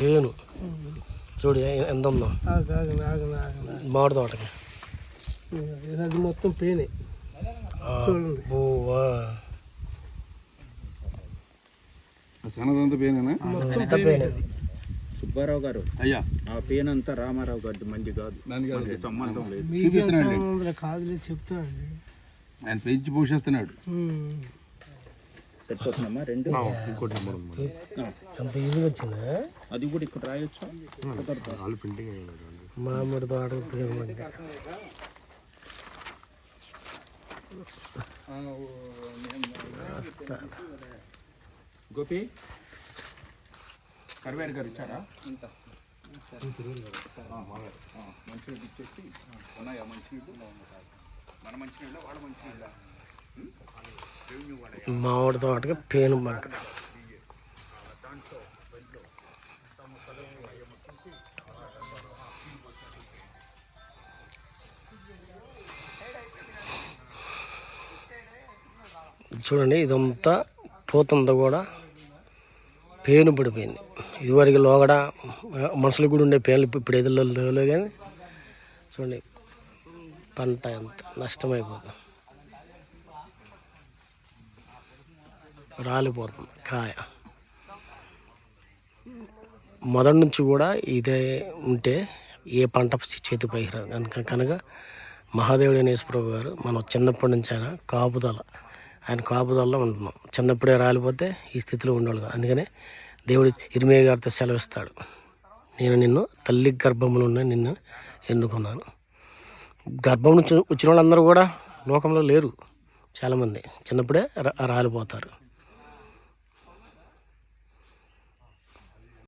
పేను చూడు ఎంత ఉందో. మామిడి తోటకి. ఇది అది మొత్తం పేనే. చూడండి. పేనేనా? మొత్తం పేను సుబ్బారావు గారు అయ్యా. ఆ పేన్ అంతా రామారావు గారి మంది కాదు. దానికి సంబంధం లేదు. కాదులే చెప్తానండి ఆయన పెంచి పోషిస్తున్నాడు. అవుతుందమ్మా? రెండు? ఇంకోటి నెంబర్ ఉంది అంత ఈజీగా వచ్చిందా? అది కూడా ఇక్కడ రాయొచ్చా? మామిడి అంటే గోపి కరివేరు గారు ఇచ్చారా? మంచినీళ్ళు ఇచ్చేసి ఉన్నాయా మంచినీళ్ళు? మన మంచినీళ్ళ వాళ్ళ మంచినీళ్ళ? మామిడి తోటకి పేను బంక. చూడండి ఇదంతా పోతుందా కూడా పేను పడిపోయింది. ఇదివరకు లోగడ మనుషులకు కూడా ఉండే పేర్లు ఇప్పుడు ఎదురు లేవు కానీ చూడండి పంట ఎంత నష్టమైపోతుంది. రాలిపోతుంది కాయ. మొదటి నుంచి కూడా ఇదే ఉంటే ఏ పంట చేతి పైకి రాదు అందుక కనుక మహాదేవుడు అనేశ్వరరావు గారు మనం చిన్నప్పటి నుంచి ఆయన కాపుదల ఆయన కాపుదలలో ఉంటున్నాం. చిన్నప్పుడే రాలిపోతే ఈ స్థితిలో ఉండేవాళ్ళు అందుకనే దేవుడు ఇరిమే గారితో సెలవిస్తాడు. నేను నిన్ను తల్లి గర్భంలో ఉన్న నిన్ను ఎన్నుకున్నాను. గర్భం నుంచి వచ్చిన వాళ్ళందరూ కూడా లోకంలో లేరు. చాలామంది చిన్నప్పుడే రాలిపోతారు.